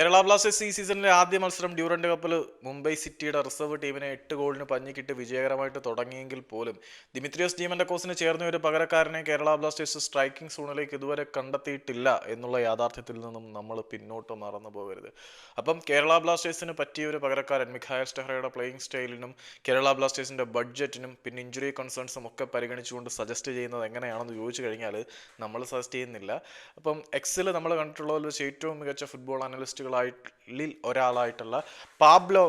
Kerala Blasters ഈ സീസണിലെ ആദ്യ മത്സരം ഡ്യൂറന്റ് കപ്പിൽ മുംബൈ സിറ്റിയുടെ റിസർവ് ടീമിനെ എട്ട് ഗോളിന് പഞ്ഞിക്കിട്ട് വിജയകരമായിട്ട് തുടങ്ങിയെങ്കിൽ പോലും. ദിമിത്രിയോസ് ഡീമന്റെ കോസിന് ചേർന്ന ഒരു പകരക്കാരനെ കേരള ബ്ലാസ്റ്റേഴ്സ് സ്ട്രൈക്കിംഗ് സോണിലേക്ക് ഇതുവരെ കണ്ടെത്തിയിട്ടില്ല എന്നുള്ള യാഥാർത്ഥ്യത്തിൽ നിന്നും നമ്മൾ പിന്നോട്ട് മറന്നു പോകരുത്. അപ്പം കേരള ബ്ലാസ്റ്റേഴ്സിന് പറ്റിയ ഒരു പകരക്കാരൻ മിഖായൽ സ്റ്റെഹ്റയുടെ പ്ലേയിങ് സ്റ്റൈലിനും കേരള ബ്ലാസ്റ്റേഴ്സിന്റെ ബഡ്ജറ്റിനും പിന്നെ ഇഞ്ചുറി കൺസേൺസും ഒക്കെ പരിഗണിച്ചുകൊണ്ട് സജസ്റ്റ് ചെയ്യുന്നത് എങ്ങനെയാണെന്ന് ചോദിച്ചു കഴിഞ്ഞാൽ നമ്മൾ സജസ്റ്റ് ചെയ്യുന്നില്ല. അപ്പം എക്സിൽ നമ്മൾ കണ്ടിട്ടുള്ളതിൽ വെച്ച് ഏറ്റവും മികച്ച ഫുട്ബോൾ അനലിസ്റ്റുകളായി ഒരാളായിട്ടുള്ള പാബ്ലോ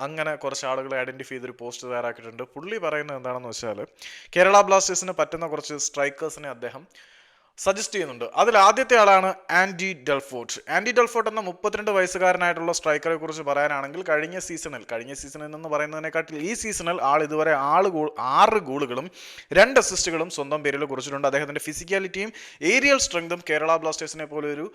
അങ്ങനെ കുറച്ച് ആളുകളെ ഐഡന്റിഫൈ ചെയ്തൊരു പോസ്റ്റ് തയ്യാറാക്കിയിട്ടുണ്ട്. പുള്ളി പറയുന്നത് എന്താണെന്ന് വെച്ചാൽ കേരള ബ്ലാസ്റ്റേഴ്സിന് പറ്റുന്ന കുറച്ച് സ്ട്രൈക്കേഴ്സിനെ അദ്ദേഹം സജസ്റ്റ് ചെയ്യുന്നുണ്ട്. അതിൽ ആദ്യത്തെ ആളാണ് ആൻഡി ഡെൽഫോർട്ട്. ആൻഡി ഡെൽഫോർട്ട് എന്ന മുപ്പത്തിരണ്ട് വയസ്സുകാരനായിട്ടുള്ള സ്ട്രൈക്കറെ കുറിച്ച് പറയാനാണെങ്കിൽ കഴിഞ്ഞ സീസണിൽ കഴിഞ്ഞ സീസണിൽ നിന്ന് പറയുന്നതിനെക്കാട്ടിൽ ഈ സീസണിൽ ആൾ ഇതുവരെ ആൾ ഗോൾ ആറ് ഗോളുകളും രണ്ട് അസിസ്റ്റുകളും സ്വന്തം പേരിൽ കുറിച്ചിട്ടുണ്ട്. അദ്ദേഹത്തിന്റെ ഫിസിക്കാലിറ്റിയും ഏരിയൽ സ്ട്രെങ്തും കേരള ബ്ലാസ്റ്റേഴ്സിനെ പോലെ ഒരു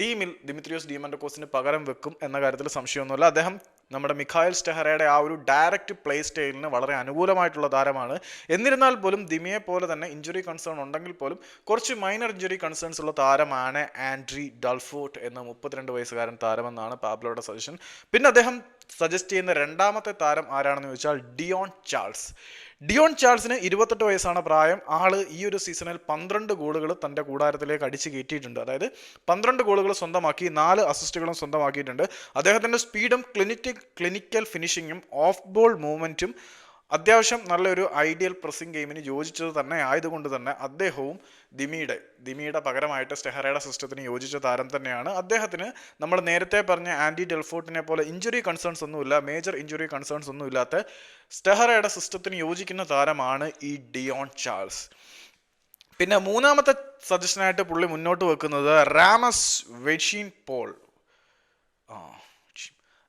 ടീമിൽ ദിമിത്രിയോസ് കോസിന് പകരം വെക്കും എന്ന കാര്യത്തിൽ സംശയമൊന്നുമില്ല. അദ്ദേഹം നമ്മുടെ മിഖായൽ സ്റ്റെഹറയുടെ ആ ഒരു ഡയറക്റ്റ് പ്ലേ സ്റ്റൈലിന് വളരെ അനുകൂലമായിട്ടുള്ള താരമാണ്. എന്നിരുന്നാൽ പോലും ദിമിയെ പോലെ തന്നെ ഇഞ്ചുറി കൺസേൺ ഉണ്ടെങ്കിൽ പോലും കുറച്ച് മൈനർ ഇഞ്ചുറി കൺസേൺസ് ഉള്ള താരമാണ് ആൻഡ്രി ഡൾഫോർട്ട് എന്ന മുപ്പത്തിരണ്ട് വയസ്സുകാരൻ താരമെന്നാണ് പാബ്ലോയുടെ സജഷൻ പിന്നെ അദ്ദേഹം സജസ്റ്റ് ചെയ്യുന്ന രണ്ടാമത്തെ താരം ആരാണെന്ന് ചോദിച്ചാൽ ഡിയോൺ ചാൾസ്. ഡിയോൺ ചാൾസിന് ഇരുപത്തെട്ട് വയസ്സാണ് പ്രായം. ആൾ ഈ ഒരു സീസണിൽ പന്ത്രണ്ട് ഗോളുകൾ തന്റെ കൂടാരത്തിലേക്ക് അടിച്ച് കയറ്റിയിട്ടുണ്ട്. അതായത് പന്ത്രണ്ട് ഗോളുകൾ സ്വന്തമാക്കി നാല് അസിസ്റ്റുകളും സ്വന്തമാക്കിയിട്ടുണ്ട്. അദ്ദേഹത്തിന്റെ സ്പീഡും ക്ലിനിറ്റിക് ക്ലിനിക്കൽ ഫിനിഷിങ്ങും ഓഫ് ബോൾ മൂവ്മെന്റും അത്യാവശ്യം നല്ലൊരു ഐഡിയൽ പ്രസിംഗ് ഗെയിമിന് യോജിച്ചത് തന്നെ ആയതുകൊണ്ട് തന്നെ അദ്ദേഹവും ദിമിയുടെ ദിമിയുടെ പകരമായിട്ട് സ്റ്റെഹറയുടെ സിസ്റ്റത്തിന് യോജിച്ച താരം തന്നെയാണ്. അദ്ദേഹത്തിന് നമ്മൾ നേരത്തെ പറഞ്ഞ ആന്റി ഡെൽഫോർട്ടിനെ പോലെ ഇഞ്ചുറി കൺസേൺസ് ഒന്നുമില്ല മേജർ ഇഞ്ചുറി കൺസേൺസ് ഒന്നും ഇല്ലാത്ത സ്റ്റെഹറയുടെ സിസ്റ്റത്തിന് യോജിക്കുന്ന താരമാണ് ഈ ഡിയോൺ ചാൾസ്. പിന്നെ മൂന്നാമത്തെ സജഷനായിട്ട് പുള്ളി മുന്നോട്ട് വെക്കുന്നത് റാമസ് വെഷീൻ പോൾ. ആ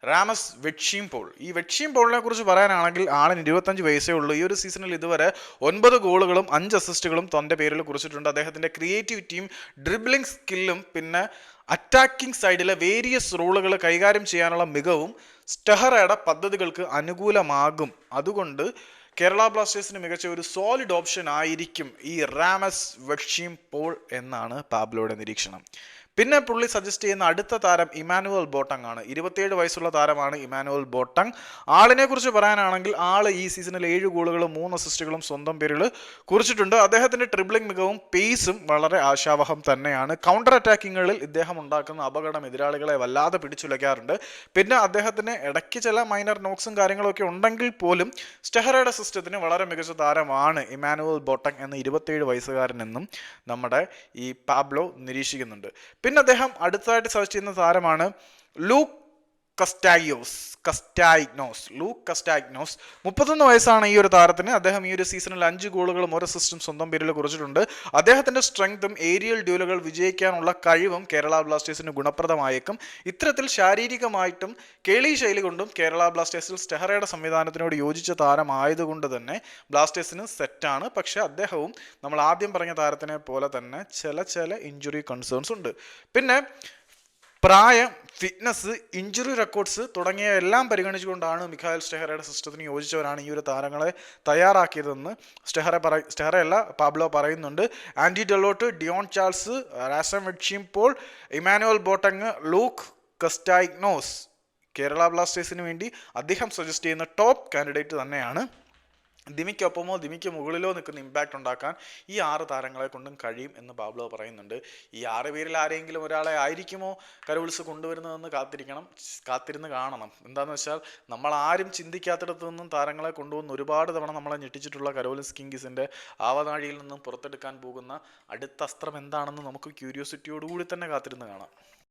റാമസ് വെക്ഷീം പോൾ. ഈ വെക്ഷീം പോളിനെ കുറിച്ച് പറയാനാണെങ്കിൽ ആളിന് ഇരുപത്തഞ്ച് വയസ്സേ ഉള്ളൂ. ഈ ഒരു സീസണിൽ ഇതുവരെ ഒൻപത് ഗോളുകളും അഞ്ച് അസിസ്റ്റുകളും തന്റെ പേരിൽ കുറിച്ചിട്ടുണ്ട്. അദ്ദേഹത്തിന്റെ ക്രിയേറ്റിവിറ്റിയും ഡ്രിബ്ലിംഗ് സ്കില്ലും പിന്നെ അറ്റാക്കിംഗ് സൈഡിലെ വേരിയസ് റോളുകൾ കൈകാര്യം ചെയ്യാനുള്ള മികവും സ്റ്റെഹറയുടെ പദ്ധതികൾക്ക് അനുകൂലമാകും. അതുകൊണ്ട് കേരള ബ്ലാസ്റ്റേഴ്സിന് മികച്ച ഒരു സോളിഡ് ഓപ്ഷൻ ആയിരിക്കും ഈ റാമസ് വെക്ഷീം പോൾ എന്നാണ് പാബ്ലോയുടെ നിരീക്ഷണം. പിന്നെ പുള്ളി സജസ്റ്റ് ചെയ്യുന്ന അടുത്ത താരം ഇമാനുവൽ ബോട്ടങ് ആണ്. ഇരുപത്തിയേഴ് വയസ്സുള്ള താരമാണ് ഇമാനുവൽ ബോട്ടങ്. ആളിനെ കുറിച്ച് പറയാനാണെങ്കിൽ ആൾ ഈ സീസണിൽ ഏഴ് ഗോളുകളും മൂന്ന് അസിസ്റ്റുകളും സ്വന്തം പേരിൽ കുറിച്ചിട്ടുണ്ട്. അദ്ദേഹത്തിന്റെ ട്രിബിളിംഗ് മികവും പേസും വളരെ ആശാവഹം തന്നെയാണ്. കൗണ്ടർ അറ്റാക്കിങ്ങുകളിൽ ഇദ്ദേഹം ഉണ്ടാക്കുന്ന അപകടം എതിരാളികളെ വല്ലാതെ പിടിച്ചുലയ്ക്കാറുണ്ട്. പിന്നെ അദ്ദേഹത്തിന് ഇടയ്ക്ക് ചില മൈനർ നോക്സും കാര്യങ്ങളൊക്കെ ഉണ്ടെങ്കിൽ പോലും സ്റ്റെഹറയുടെ സിസ്റ്റത്തിന് വളരെ മികച്ച താരമാണ് ഇമാനുവൽ ബോട്ടങ് എന്ന ഇരുപത്തിയേഴ് വയസ്സുകാരനെന്നും നമ്മുടെ ഈ പാബ്ലോ നിരീക്ഷിക്കുന്നുണ്ട്. പിന്നെ അദ്ദേഹം അടുത്തതായിട്ട് സജസ്റ്റ് ചെയ്യുന്ന താരമാണ് ലൂക്ക് കസ്റ്റായോസ് കസ്റ്റാഗ്നോസ് ലൂക്ക് കസ്റ്റാഗ്നോസ് മുപ്പത്തൊന്ന് വയസ്സാണ് ഈ ഒരു താരത്തിന്. അദ്ദേഹം ഈ ഒരു സീസണിൽ അഞ്ച് ഗോളുകളും ഒരു അസിസ്റ്റും സ്വന്തം പേരിൽ കുറിച്ചിട്ടുണ്ട്. അദ്ദേഹത്തിന്റെ സ്ട്രെങ്തും ഏരിയൽ ഡ്യൂലുകൾ വിജയിക്കാനുള്ള കഴിവും കേരള ബ്ലാസ്റ്റേഴ്സിന് ഗുണപ്രദമായേക്കും. ഇത്തരത്തിൽ ശാരീരികമായിട്ടും കേളി ശൈലി കൊണ്ടും കേരള ബ്ലാസ്റ്റേഴ്സിൽ സ്റ്റെഹറയുടെ സംവിധാനത്തിനോട് യോജിച്ച താരമായതുകൊണ്ട് തന്നെ ബ്ലാസ്റ്റേഴ്സിന് സെറ്റാണ് പക്ഷെ അദ്ദേഹവും നമ്മൾ ആദ്യം പറഞ്ഞ താരത്തിനെ പോലെ തന്നെ ചില ചില ഇഞ്ചുറി കൺസേൺസ് ഉണ്ട്. പിന്നെ പ്രായം ഫിറ്റ്നസ് ഇഞ്ചുറി റെക്കോർഡ്സ് തുടങ്ങിയ എല്ലാം പരിഗണിച്ചുകൊണ്ടാണ് മിഖായൽ സ്റ്റെഹറയുടെ സിസ്റ്റത്തിന് യോജിച്ചവരാണ് ഈ ഒരു താരങ്ങളെ തയ്യാറാക്കിയതെന്ന് സ്റ്റെഹറ പറ സ്റ്റെഹറയല്ല പാബ്ലോ പറയുന്നുണ്ട്. ആന്റി ഡെലോട്ട് ഡിയോൺ ചാൾസ് റാസം വെഡ്ഷീം Paul Emmanuel Boateng Luke Castaignos Kerala ബ്ലാസ്റ്റേഴ്സിന് വേണ്ടി അദ്ദേഹം സജസ്റ്റ് ചെയ്യുന്ന ടോപ്പ് കാൻഡിഡേറ്റ് തന്നെയാണ് ദിമിക്കൊപ്പമോ ദിമിക്ക് മുകളിലോ നിൽക്കുന്ന ഇമ്പാക്റ്റ് ഉണ്ടാക്കാൻ ഈ ആറ് താരങ്ങളെ കൊണ്ടും കഴിയും എന്ന് പാബ്ലോ പറയുന്നുണ്ട്. ഈ ആറ് പേരിൽ ആരെങ്കിലും ഒരാളെ ആയിരിക്കുമോ കരോൾസ് കൊണ്ടുവരുന്നതെന്ന് കാത്തിരിക്കണം കാത്തിരുന്ന് കാണണം. എന്താണെന്ന് വെച്ചാൽ നമ്മൾ ആരും ചിന്തിക്കാത്തിടത്തു നിന്നും താരങ്ങളെ കൊണ്ടുവന്ന് ഒരുപാട് തവണ നമ്മളെ ഞെട്ടിച്ചിട്ടുള്ള കരോലിസ് കിങ്കിസിന്റെ ആവനാഴിയിൽ നിന്നും പുറത്തെടുക്കാൻ പോകുന്ന അടുത്ത അസ്ത്രം എന്താണെന്ന് നമുക്ക് ക്യൂരിയോസിറ്റിയോടുകൂടി തന്നെ കാത്തിരുന്ന് കാണാം.